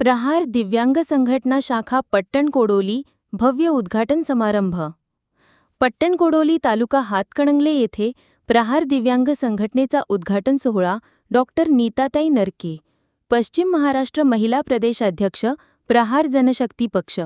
प्रहार दिव्यांग संघटना शाखा पट्टणकोडोली भव्य उद्घाटन समारंभ. पट्टणकोडोली तालुका हातकणंगले येथे प्रहार दिव्यांग संघटनेचा उद्घाटन सोहळा डॉक्टर नीताताई नरके पश्चिम महाराष्ट्र महिला प्रदेशाध्यक्ष प्रहार जनशक्ती पक्ष.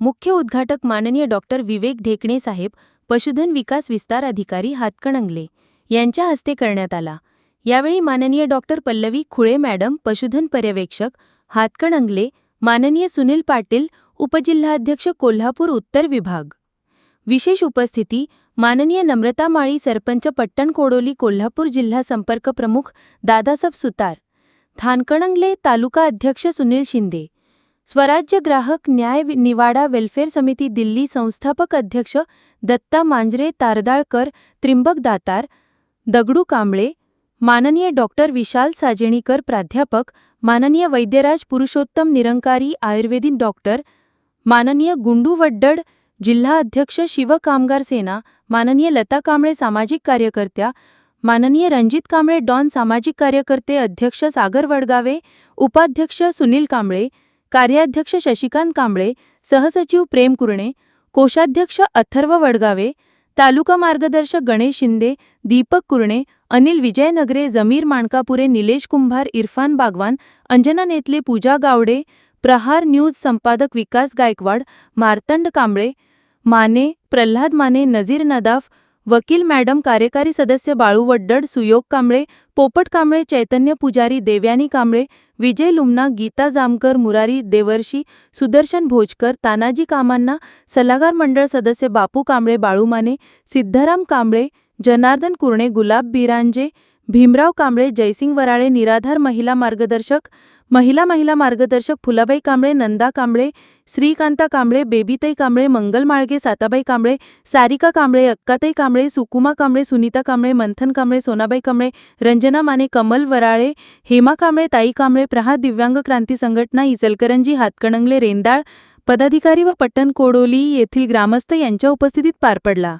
मुख्य उद्घाटक माननीय डॉक्टर विवेक ढेकणे साहेब पशुधन विकास विस्तार अधिकारी हातकणंगले यांच्या हस्ते करण्यात आला. यावेळी माननीय डॉक्टर पल्लवी खुळे मॅडम पशुधन पर्यवेक्षक हातकणंगले माननीय सुनील पाटील उपजिल्हाध्यक्ष कोल्हापूर उत्तर विभाग. विशेष उपस्थिती माननीय नम्रता माळी सरपंच पट्टणकोडोली कोल्हापूर जिल्हा संपर्क प्रमुख दादासाहेब सुतार थानकणंगले तालुका अध्यक्ष सुनील शिंदे स्वराज्य ग्राहक न्याय निवाडा वेल्फेअर समिती दिल्ली संस्थापक अध्यक्ष दत्ता मांजरे तारदाळकर त्रिंबक दातार दगडू कांबळे माननीय डॉक्टर विशाल साजेणीकर प्राध्यापक माननीय वैद्यराज पुरुषोत्तम निरंकारी आयुर्वेदिक डॉक्टर माननीय गुंडू वड्डड जिल्हा अध्यक्ष शिव कामगार सेना माननीय लता कांबळे सामाजिक कार्यकर्त्या माननीय रणजित कांबळे डॉन सामाजिक कार्यकर्ते अध्यक्ष सागर वडगावे उपाध्यक्ष सुनील कांबळे कार्याध्यक्ष शशिकांत कांबळे सहसचिव प्रेम कुरणे कोषाध्यक्ष अथर्व वडगावे तालुका मार्गदर्शक गणेश शिंदे दीपक कुरणे अनिल विजयनगरे जमीर माणकापुरे निलेश कुंभार इरफान बागवान अंजना नेतले पूजा गावडे प्रहार न्यूज संपादक विकास गायकवाड मार्तंड कांबळे माने प्रल्हाद माने नजीर नदाफ वकील मॅडम कार्यकारी सदस्य बाळू वड्डड सुयोग कांबळे पोपट कांबळे चैतन्य पुजारी देव्यानी कांबळे विजय लुमना गीता जामकर मुरारी देवर्षी सुदर्शन भोजकर तानाजी कामांना सल्लागार मंडळ सदस्य बापू कांबळे बाळू माने सिद्धाराम कांबळे जनार्दन कुरणे गुलाब बिरांजे भीमराव कांबळे जयसिंग वराळे निराधार महिला मार्गदर्शक महिला महिला मार्गदर्शक फुलाबाई कांबळे नंदा कांबळे श्रीकांता कांबळे बेबीताई कांबळे मंगल माळगे साताबाई कांबळे सारिका कांबळे अक्काताई कांबळे सुकुमा कांबळे सुनीता कांबळे मंथन कांबळे सोनाबाई कांबळे रंजना माने कमल वराळे हेमा कांबळे ताई कांबळे प्रहार दिव्यांग क्रांती संघटना इचलकरंजी हातकणंगले रेंदाळ पदाधिकारी व पट्टण कोडोली येथील ग्रामस्थ यांच्या उपस्थितीत पार पडला.